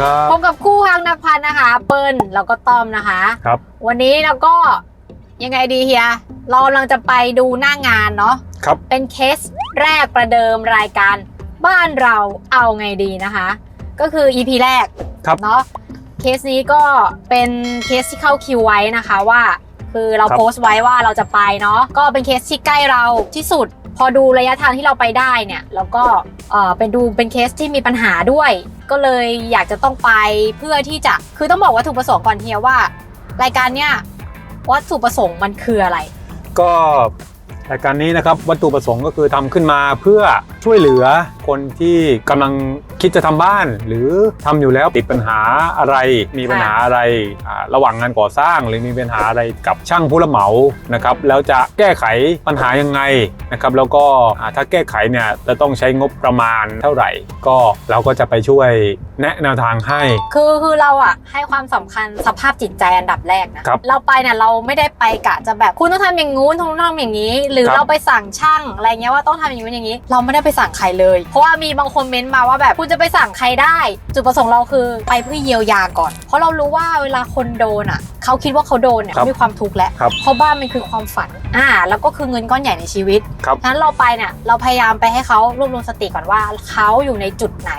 ครับพบกับคู่ฮังนักพันนะคะ เปิ้ลแล้วก็ต้อมนะคะ ครับ วันนี้เราก็ยังไงดีเฮีย เรากำลังจะไปดูหน้างานเนาะครับ เป็นเคสแรกประเดิมรายการบ้านเราเอาไงดีนะคะ ก็คือ EP แรกครับเนาะเคสนี้ก็เป็นเคสที่เข้าคิวไว้นะคะว่า คือเราครับโพสต์ไว้ว่าเราจะไปเนาะก็เป็นเคสที่ใกล้เราที่สุด พอดูระยะทางที่เราไปได้เนี่ยแล้วก็เออเป็นดูเป็นเคสที่มีปัญหาด้วย ก็เลยอยากจะต้องไปเพื่อที่จะคือต้องบอกว่าถูกประสงค์ก่อนเฮียว่า รายการเนี่ยวัตถุประสงค์มันคืออะไร ก็รายการนี้นะครับวัตถุประสงค์ก็คือทำขึ้นมาเพื่อช่วยเหลือคนที่กำลัง คิดจะทำบ้าน หรือทำอยู่แล้วติดปัญหาอะไร มีปัญหาอะไรอ่าระหว่างงานก่อสร้าง หรือมีปัญหาอะไรกับช่างผู้รับเหมานะครับแล้วจะแก้ไขปัญหายังไงนะครับแล้วก็อ่าถ้าแก้ไขเนี่ยจะต้องใช้งบประมาณเท่าไหร่ ก็เราก็จะไปช่วยแนะแนวทางให้ คือคือเราอะให้ความสำคัญสภาพจิตใจอันดับแรกนะครับเราไปเนี่ยเราไม่ได้ไปกะจะแบบคุณต้องทำอย่างงู้นคุณต้องทำอย่างนี้ หรือครับเราไปสั่งช่างอะไรเงี้ยว่าต้องทำอย่างนี้นอย่างนี้ เราไม่ได้ไปสั่งใครเลย เพราะว่ามีบางคนเม้นต์มาว่าแบบคุณจะไปสั่งใครได้ จุดประสงค์เราคือไปเพื่อเยียวยาก่อน เพราะเรารู้ว่าเวลาคนโดนอะเขาคิดว่าเขาโดนเนี่ยครับเขามีความทุกข์แล้วครับเพราะบ้านมันคือความฝันอ่าแล้วก็คือเงินก้อนใหญ่ในชีวิตครับ ฉะนั้นเราไปเนี่ยเราพยายามไปให้เขารวบรวมสติก่อนว่าเขาอยู่ในจุดไหน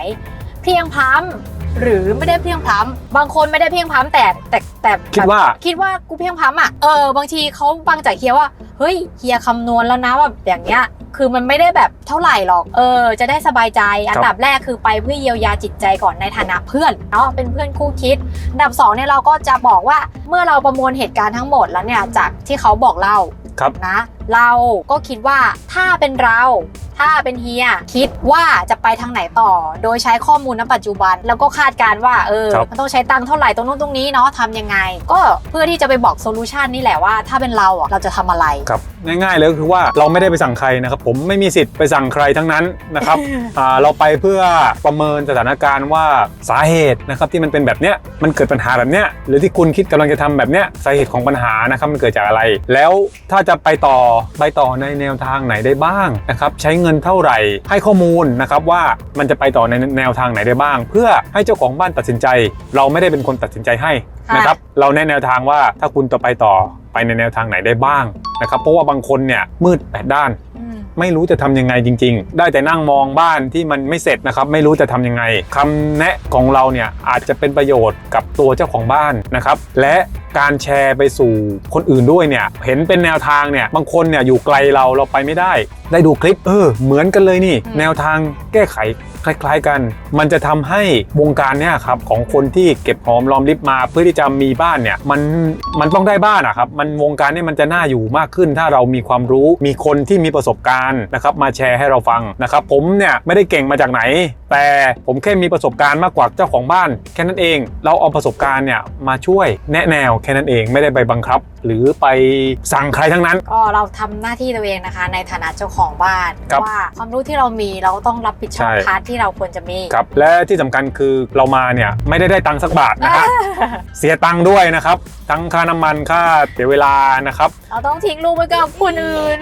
เพรียงพล้ำหรือไม่ได้เพรียงพล้ำบางคนไม่ได้เพรียงพล้ำแต่แต่แต่คิดว่า คิดว่ากูเพรียงพล้ำอะ เออ บางทีเขาฟังจากเฮียว่า เฮ้ย เฮียคำนวณแล้วนะแบบอย่างเงี้ย คือมันไม่ได้แบบเท่าไหร่หรอก เออ จะได้สบายใจ อันดับแรกคือไปเพื่อเยียวยาจิตใจก่อนในฐานะเพื่อนเนาะ เป็นเพื่อนคู่คิด อันดับสองเนี่ยเราก็จะบอกว่าเมื่อเราประมวลเหตุการณ์ทั้งหมดแล้วเนี่ยจากที่เขาบอกเล่าครับนะ เราก็คิดว่าถ้าเป็นเรา ถ้าเป็นเฮียคิดว่าจะไปทางไหนต่อ โดยใช้ข้อมูลณปัจจุบัน แล้วก็คาดการณ์ว่าเออ ครับ มันต้องใช้ตังค์เท่าไหร่ตรงนู้นตรงนี้เนาะทำยังไง ก็เพื่อที่จะไปบอกโซลูชันนี่แหละว่าถ้าเป็นเราอะเราจะทำอะไร ครับง่ายๆเลยก็คือว่าเราไม่ได้ไปสั่งใครนะครับ ผมไม่มีสิทธิ์ไปสั่งใครทั้งนั้นนะครับ อ่าเราไปเพื่อประเมินสถานการณ์ว่าสาเหตุนะครับที่มันเป็นแบบเนี้ยมันเกิดปัญหาแบบเนี้ยหรือที่คุณคิดกำลังจะทำแบบเนี้ยสาเหตุของปัญหานะครับมันเกิดจากอะไร แล้วถ้าจะไปต่อไปต่อในแนวทางไหนได้บ้างนะครับใช้เงินเท่าไหร่ ให้ข้อมูลนะครับว่ามันจะไปต่อในแนวทางไหนได้บ้าง เพื่อให้เจ้าของบ้านตัดสินใจ เราไม่ได้เป็นคนตัดสินใจให้นะครับเราแนะแนวทางว่าถ้าคุณจะไปต่อไปในแนวทางไหนได้บ้างนะครับเพราะว่าบางคนเนี่ยมืดแปดด้านอืม ไม่รู้จะทำยังไงจริง ๆ ได้แต่นั่งมองบ้านที่มันไม่เสร็จนะครับ ไม่รู้จะทำยังไงคำแนะของเราเนี่ยอาจจะเป็นประโยชน์กับตัวเจ้าของบ้านนะครับ และการแชร์ไปสู่คนอื่นด้วยเนี่ย เห็นเป็นแนวทางเนี่ย บางคนเนี่ยอยู่ไกลเราเราไปไม่ได้ ได้ดูคลิปเออเหมือนกันเลยนี่ แนวทางแก้ไข คล้ายๆกัน มันจะทำให้วงการเนี่ยครับของคนที่เก็บหอมรอมริบมาเพื่อที่จะมีบ้านเนี่ยมันมันต้องได้บ้านอะครับมันวงการเนี่ยมันจะน่าอยู่มากขึ้น ถ้าเรามีความรู้มีคนที่มีประสบการณ์นะครับมาแชร์ให้เราฟังนะครับผมเนี่ยไม่ได้เก่งมาจากไหนแต่ผมแค่มีประสบการณ์มากกว่าเจ้าของบ้าน แค่นั้นเอง เราเอาประสบการณ์เนี่ยมาช่วยแนะแนวแค่นั้นเองไม่ได้ไปบังคับ หรือไปสั่งใครทั้งนั้น ก็เราทำหน้าที่ตัวเองนะคะ ในฐานะเจ้าของบ้านครับว่าความรู้ที่เรามีเราก็ต้องรับผิดชอบใช่ พาร์ทที่เราควรจะมีครับและที่สำคัญคือเรามาเนี่ยไม่ได้ได้ตังค์สักบาทนะฮะเสียตังค์ด้วยนะครับ ทั้งค่าน้ำมันค่าเสียเวลานะครับ เราต้องทิ้งลูกไว้กับคนอื่น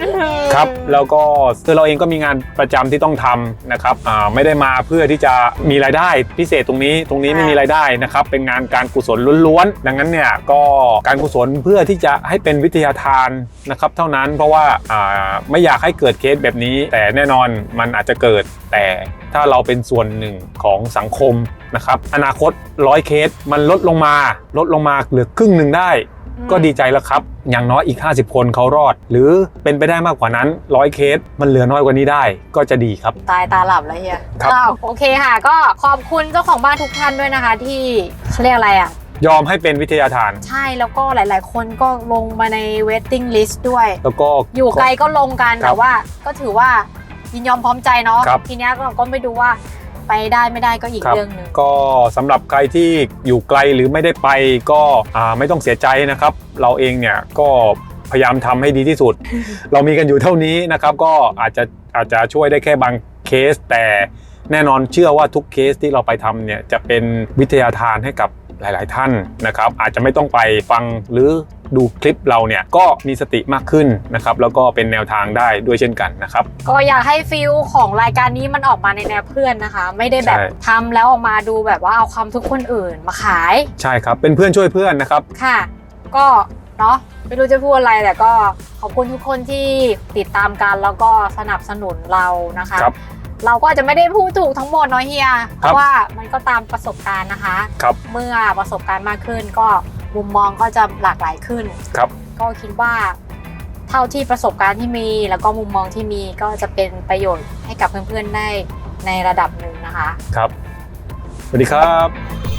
ครับแล้วก็คือเราเองก็มีงานประจำที่ต้องทำนะครับอ่าไม่ได้มาเพื่อที่จะมีรายได้พิเศษตรงนี้ตรงนี้ไม่มีรายได้นะครับเป็นงานการกุศลล้วนๆดังนั้นเนี่ยก็การกุศลเพื่อที่จะให้เป็นวิทยาทานนะครับเท่านั้นเพราะว่าอ่าไม่อยากให้เกิดเคสแบบนี้ แต่แน่นอนมันอาจจะเกิดแต่ถ้าเราเป็นส่วนหนึ่งของสังคมนะครับอนาคตร้อยเคสมันลดลงมาลดลงมาเหลือครึ่งหนึ่งได้ ก็ดีใจแล้วครับ อย่างน้อยอีก 50 คนเขารอด หรือเป็นไปได้มากกว่านั้นร้อยเคส มันเหลือน้อยกว่านี้ได้ ก็จะดีครับ ตายตาหลับแล้วเฮียครับ อ้าวโอเคค่ะ ก็ขอบคุณเจ้าของบ้านทุกท่านด้วยนะคะ ที่เขาเรียกอะไรอะ ยอมให้เป็นวิทยาทาน ใช่แล้วก็หลาย ๆ คนก็ลงมาใน waiting list ด้วย แล้วก็ อยู่ไกลก็ลงกันครับแต่ว่าก็ถือว่ายินยอมพร้อมใจเนาะครับ ทีเนี้ยเราก็ไม่ดูว่า ไปได้ไม่ได้ก็อีกครับ เรื่องหนึ่ง ก็สำหรับใครที่อยู่ไกลหรือไม่ได้ไปก็อ่าไม่ต้องเสียใจนะครับ เราเองเนี่ยก็พยายามทำให้ดีที่สุด เรามีกันอยู่เท่านี้นะครับ ก็อาจจะอาจจะช่วยได้แค่บางเคส แต่แน่นอนเชื่อว่าทุกเคสที่เราไปทำเนี่ยจะเป็นวิทยาทานให้กับหลาย ๆ ท่านนะครับ อาจจะไม่ต้องไปฟังหรือ ดูคลิปเราเนี่ยก็มีสติมากขึ้นนะครับแล้วก็เป็นแนวทางได้ด้วยเช่นกันนะครับ ก็อยากให้ฟิลของรายการนี้มันออกมาในแนวเพื่อนนะคะ ไม่ได้แบบใช่ ทำแล้วออกมาดูแบบว่าเอาความทุกข์คนอื่นมาขาย ใช่ครับ เป็นเพื่อนช่วยเพื่อนนะครับ ค่ะ ก็เนาะไม่รู้จะพูดอะไรแต่ก็ขอบคุณทุกคนที่ติดตามกันแล้วก็สนับสนุนเรานะคะ ครับเราก็อาจจะไม่ได้พูดถูกทั้งหมดเนาะเฮีย เพครับ ราะว่ามันก็ตามประสบการณ์นะคะ ครับ เมื่อประสบการณ์มากขึ้นก็ มุมมองก็จะหลากหลายขึ้น ครับ ก็คิดว่า เท่าที่ประสบการณ์ที่มี แล้วก็มุมมองที่มีก็จะเป็นประโยชน์ให้กับเพื่อนๆได้ในระดับหนึ่งนะคะ ครับ สวัสดีครับ